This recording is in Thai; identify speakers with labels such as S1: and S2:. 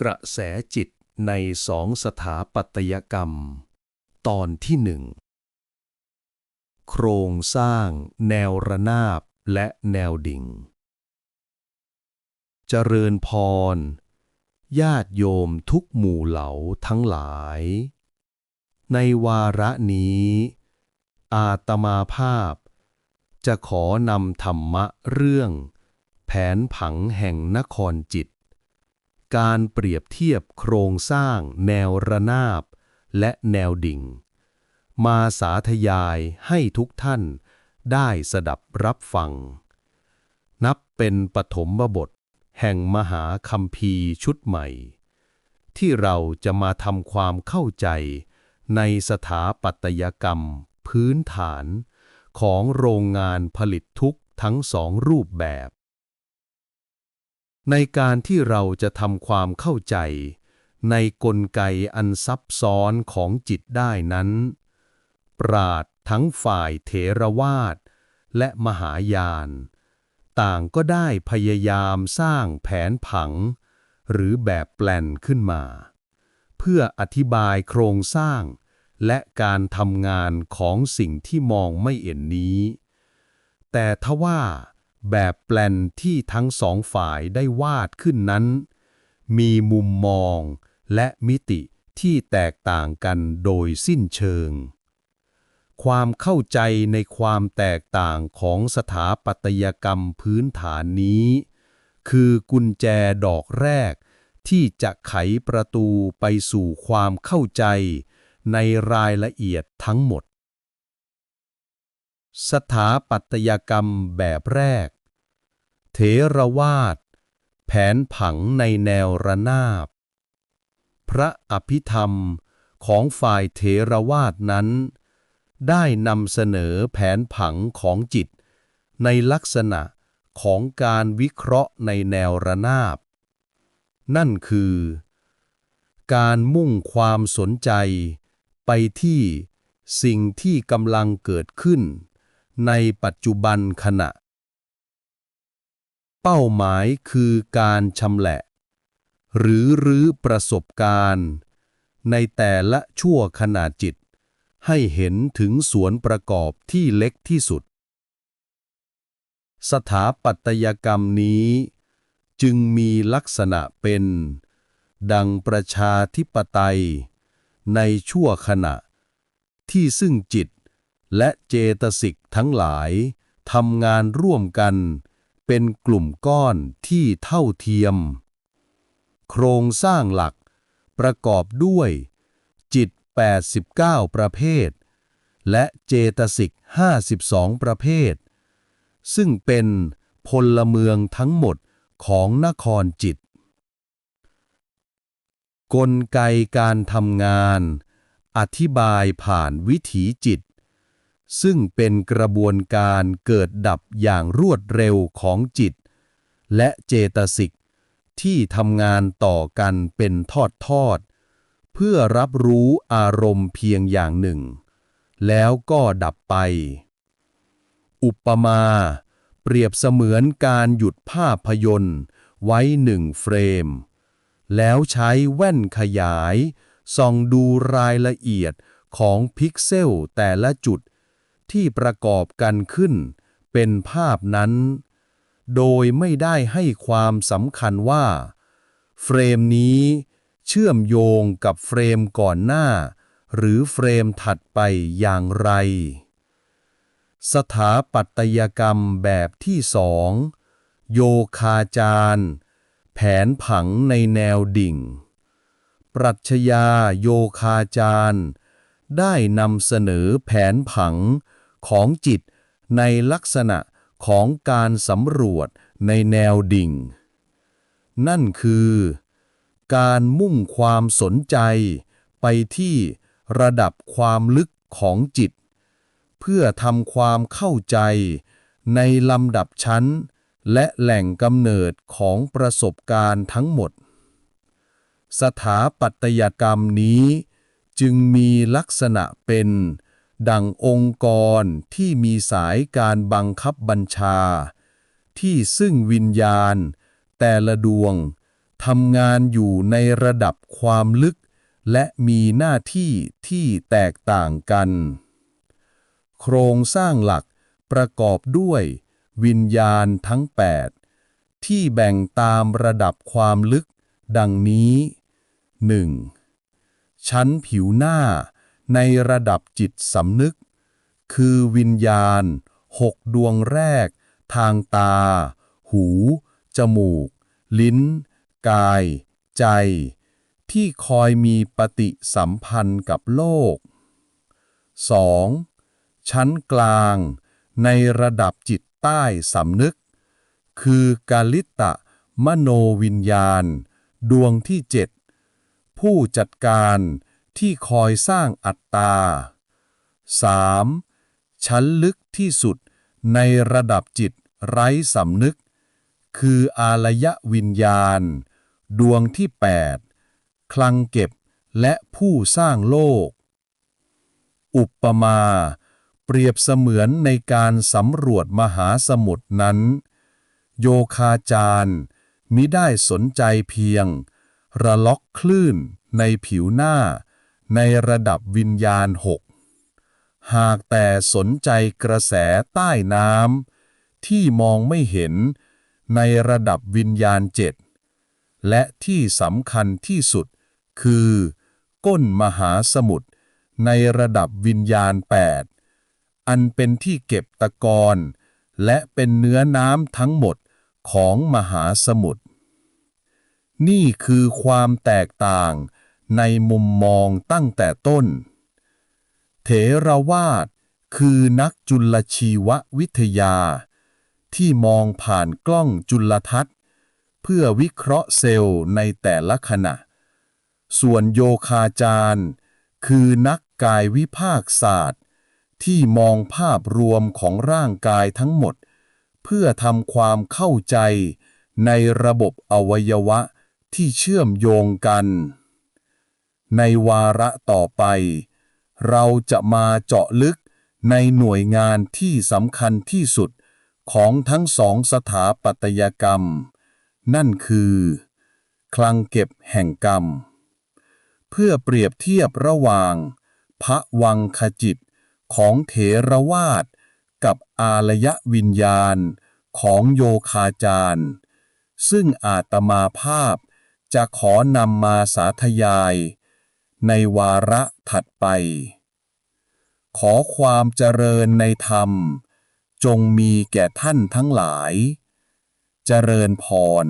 S1: กระแสจิตในสองสถาปัตยกรรม ตอนที่หนึ่ง โครงสร้าง แนวระนาบและแนวดิ่ง เจริญพร ญาติโยมทุกหมู่เหล่าทั้งหลาย ในวาระนี้ อาตมาภาพ จะขอนำธรรมะเรื่อง แผนผังแห่งนครจิต การเปรียบเทียบโครงสร้างแนวระนาบ และแนวดิ่ง มาสาธยายให้ทุกท่านได้สดับรับฟัง นับเป็นปฐมบท แห่งมหาคัมภีร์ชุดใหม่ ที่เราจะมาทำความเข้าใจในสถาปัตยกรรม พื้นฐาน ของโรงงานผลิตทุกทั้งสองรูปแบบ ในการที่เราจะทำความเข้าใจ ในกลไกอันซับซ้อนของจิตได้นั้น ปราดทั้งฝ่ายเถรวาท และมหายาน ต่างก็ได้พยายามสร้างแผนผัง หรือแบบแปลนขึ้นมา เพื่ออธิบายโครงสร้าง และการทำงานของสิ่งที่มองไม่เห็นนี้ แต่ทว่า แบบแปลนที่ทั้งสองฝ่ายได้วาดขึ้นนั้น มีมุมมองและมิติที่แตกต่างกันโดยสิ้นเชิง ความเข้าใจในความแตกต่างของสถาปัตยกรรมพื้นฐานนี้ คือกุญแจดอกแรกที่จะไขประตูไปสู่ความเข้าใจในรายละเอียดทั้งหมด สถาปัตยกรรมแบบแรก เถรวาทแผนผังในแนวระนาบ พระอภิธรรมของฝ่ายเถรวาทนั้น ได้นำเสนอแผนผังของจิต ในลักษณะของการวิเคราะห์ในแนวระนาบ นั่นคือ การมุ่งความสนใจไปที่สิ่งที่กำลังเกิดขึ้น ในปัจจุบันขณะ เป้าหมายคือการชำแหละ หรือรื้อประสบการณ์ ในแต่ละชั่วขณะจิต ให้เห็นถึงสวนประกอบที่เล็กที่สุด สถาปัตยกรรมนี้ จึงมีลักษณะเป็น ดังประชาธิปไตย ในชั่วขณะที่ซึ่งจิต และเจตสิกทั้งหลายทำงานร่วมกัน เป็นกลุ่มก้อนที่เท่าเทียม โครงสร้างหลักประกอบด้วย จิต 89 ประเภท และเจตสิก 52 ประเภท ซึ่งเป็นพลเมืองทั้งหมดของนครจิต กลไกการทำงาน อธิบายผ่านวิถีจิต ซึ่งเป็นกระบวนการเกิดดับอย่างรวดเร็วของจิต และเจตสิกที่ทำงานต่อกันเป็นทอดๆเพื่อรับรู้อารมณ์เพียงอย่างหนึ่ง แล้วก็ดับไป อุปมา เปรียบเสมือนการหยุดภาพยนตร์ไว้หนึ่งเฟรม แล้วใช้แว่นขยาย ส่องดูรายละเอียดของพิกเซลแต่ละจุด ที่ประกอบกันขึ้น เป็นภาพนั้น โดยไม่ได้ให้ความสำคัญว่า เฟรมนี้เชื่อมโยงกับเฟรมก่อนหน้า หรือเฟรมถัดไปอย่างไร สถาปัตยกรรมแบบที่สองโยคาจารแผนผังในแนวดิ่ง ปรัชญาโยคาจารได้นำเสนอแผนผัง ของจิต ในลักษณะของการสำรวจในแนวดิ่ง นั่นคือ การมุ่งความสนใจไปที่ระดับความลึกของจิต เพื่อทำความเข้าใจในลำดับชั้น และแหล่งกำเนิดของประสบการณ์ทั้งหมด สถาปัตยกรรมนี้จึงมีลักษณะเป็น ดังองค์กรที่มีสายการบังคับบัญชา ที่ซึ่งวิญญาณ แต่ละดวงทำงานอยู่ในระดับความลึก และมีหน้าที่ที่แตกต่างกัน โครงสร้างหลักประกอบด้วย วิญญาณทั้ง 8 ที่แบ่งตามระดับความลึก ดังนี้ 1. ชั้นผิวหน้า ในระดับจิตสำนึก คือวิญญาณหกดวงแรก ทางตา หู จมูก ลิ้น กาย ใจ ที่คอยมีปฏิสัมพันธ์กับโลก 2. ชั้นกลาง ในระดับจิตใต้สำนึก คือกาลิตะ มโนวิญญาณ ดวงที่เจ็ดผู้จัดการ ที่คอยสร้างอัตตา 3. ชั้นลึกที่สุดในระดับจิตไร้สำนึก คืออารยวิญญาณ ดวงที่ 8 คลังเก็บและผู้สร้างโลก อุปมา เปรียบเสมือนในการสำรวจมหาสมุทรนั้น โยคาจารย์มิได้สนใจเพียง ระล็อกคลื่นในผิวหน้า ในระดับวิญญาณหกหากแต่สนใจกระแสใต้น้ำที่มองไม่เห็นในระดับวิญญาณเจ็ดและที่สำคัญที่สุดคือ ก้นมหาสมุทรในระดับวิญญาณ8อันเป็นที่เก็บตะกอนและเป็นเนื้อน้ำทั้งหมดของมหาสมุทรนี่คือความแตกต่าง ในมุมมองตั้งแต่ต้น เถรวาทคือนักจุลชีววิทยา ที่มองผ่านกล้องจุลทรรศน์ เพื่อวิเคราะห์เซลล์ในแต่ละขณะ ส่วนโยคาจารย์ คือนักกายวิภาคศาสตร์ ที่มองภาพรวมของร่างกายทั้งหมด เพื่อทำความเข้าใจในระบบอวัยวะที่เชื่อมโยงกัน ในวาระต่อไป เราจะมาเจาะลึกในหน่วยงานที่สำคัญที่สุดของทั้งสองสถาปัตยกรรม นั่นคือ คลังเก็บแห่งกรรม เพื่อเปรียบเทียบระหว่าง พระวังคจิตของเถรวาทกับอารยวิญญาณของโยคาจารย์ซึ่งอาตมาภาพจะขอนำมาสาธยาย ในวาระถัดไป ขอความเจริญในธรรม จงมีแก่ท่านทั้งหลาย เจริญพร